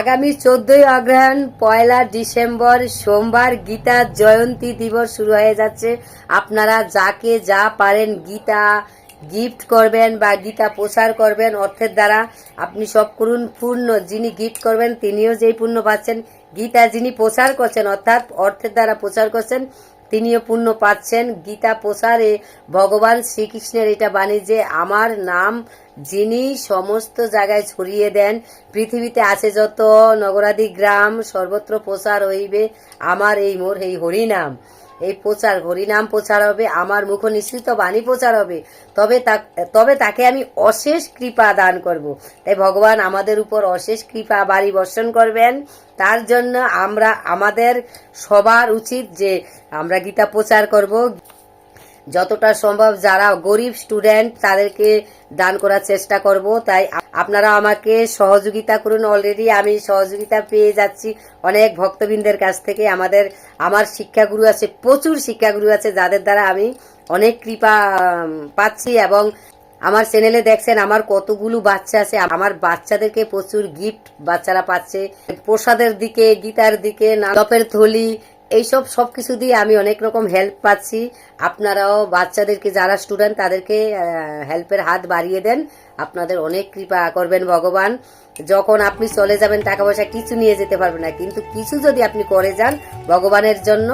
আগামী চোদ্দই অগ্রহায়ণ, পয়লা ডিসেম্বর, সোমবার গীতা জয়ন্তী দিবস শুরু হয়ে যাচ্ছে। আপনারা যাকে যা পারেন গীতা গিফট করবেন বা গীতা প্রচার করবেন অর্থের দ্বারা, আপনি সব করুন। পূর্ণ যিনি গিফট করবেন, তিনিও যেই পূর্ণ পাচ্ছেন। গীতা যিনি প্রচার করছেন, অর্থাৎ অর্থের দ্বারা প্রচার করছেন তিনিও পুণ্য পাচ্ছেন। গীতা প্রসারে ভগবান শ্রীকৃষ্ণের এটা বাণী যে, আমার নাম যিনি সমস্ত জায়গায় ছড়িয়ে দেন, পৃথিবীতে আছে যত নগরাদি গ্রাম, সর্বত্র প্রসার হইবে, আমার এই মোর এই হরিনাম। এই প্রচার, হরিনাম প্রচার হবে, আমার মুখ নিঃসৃত বাণী প্রচার হবে। তবে তবে তাকে আমি অশেষ কৃপা দান করব। তাই ভগবান আমাদের উপর অশেষ কৃপা বাড়ি বর্ষণ করবেন। তার জন্য আমরা, আমাদের সবার উচিত যে আমরা গীতা প্রচার করব। যতটা সম্ভব যারা গরিব স্টুডেন্ট তাদেরকে দান করার চেষ্টা করব। তাই আপনারা আমাকে সহযোগিতা করুন। অলরেডি আমি সহযোগিতা পেয়ে যাচ্ছি। অনেক ভক্তবৃন্দের কাছ থেকে। আমাদের, আমার শিক্ষাগুরু আছে, প্রচুর শিক্ষাগুরু আছে, যাদের দ্বারা আমি অনেক কৃপা পাচ্ছি এবং আমার চ্যানেলে দেখছেন, আমার কতগুলো বাচ্চা আছে। আমার বাচ্চাদেরকে প্রচুর গিফট বাচ্চারা পাচ্ছে। প্রসাদের দিকে, গীতার দিকে নালপের থলি এইসব সব কিছু দিয়ে আমি অনেক রকম হেল্প পাচ্ছি। আপনারাও বাচ্চাদেরকে, যারা স্টুডেন্ট তাদেরকে হেল্পের হাত বাড়িয়ে দেন। আপনাদের অনেক কৃপা করবেন ভগবান। যখন আপনি চলে যাবেন, টাকা পয়সা কিছু নিয়ে যেতে পারবেন না। কিন্তু কিছু যদি আপনি করে যান, ভগবানের জন্য